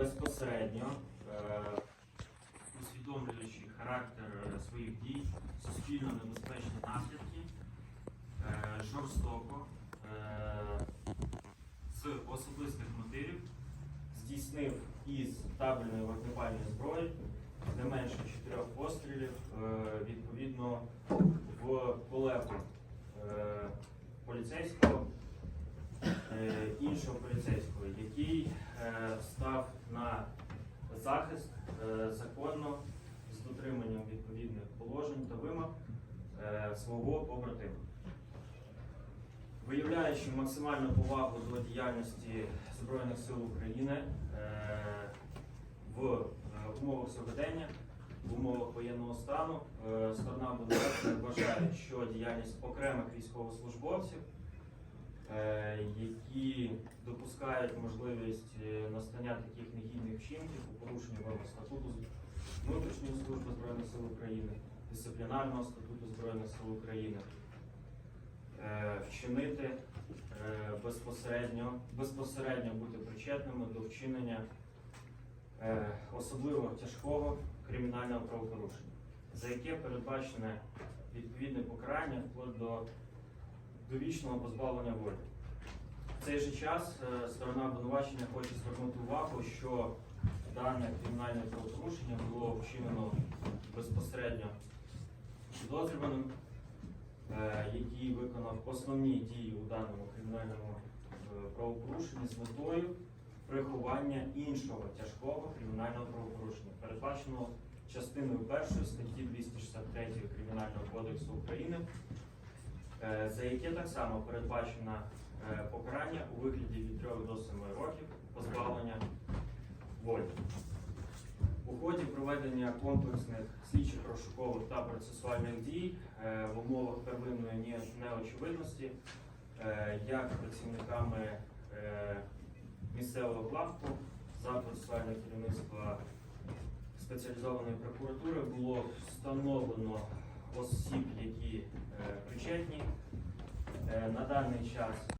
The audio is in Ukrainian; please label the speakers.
Speaker 1: безпосередньо, е, усвідомлюючи характер своїх дій, суспільно небезпечні наслідки, е, жорстоко, е, з особистих мотивів здійснив із табельної вогнепальної зброї не менше чотирьох пострілів відповідно в полепу е, поліцейського іншого поліцейського, який став захист е, законно з дотриманням відповідних положень та вимог е, свого побратима. Виявляючи максимальну повагу до діяльності Збройних сил України е, в умовах сьогодення, в умовах воєнного стану, сторона обвинувачення вважає, що діяльність окремих військовослужбовців які допускають можливість е, настання таких негідних вчинків у порушенні вимог статуту внутрішньої служби Збройних сил України, дисциплінарного статуту Збройних сил України, е, вчинити е, безпосередньо, безпосередньо бути причетними до вчинення особливо тяжкого кримінального правопорушення, за яке передбачене відповідне покарання вплоть до довічного позбавлення волі. Цей же час е, сторона обвинувачення хоче звернути увагу, що дане кримінальне правопорушення було вчинено безпосередньо підозрюваним, е, який виконав основні дії у даному кримінальному е, правопорушенні з метою приховання іншого тяжкого кримінального правопорушення, передбаченого частиною першої статті 263 Кримінального кодексу України, за яке так само передбачено е, покарання у вигляді від 3 до 7 років позбавлення волі. У ході проведення комплексних слідчих розшукових та процесуальних дій е, в умовах первинної неочевидності, е, як працівниками е, місцевого главку за процесуальне керівництво спеціалізованої прокуратури було встановлено осіб, які е, причетні. Е, На даний час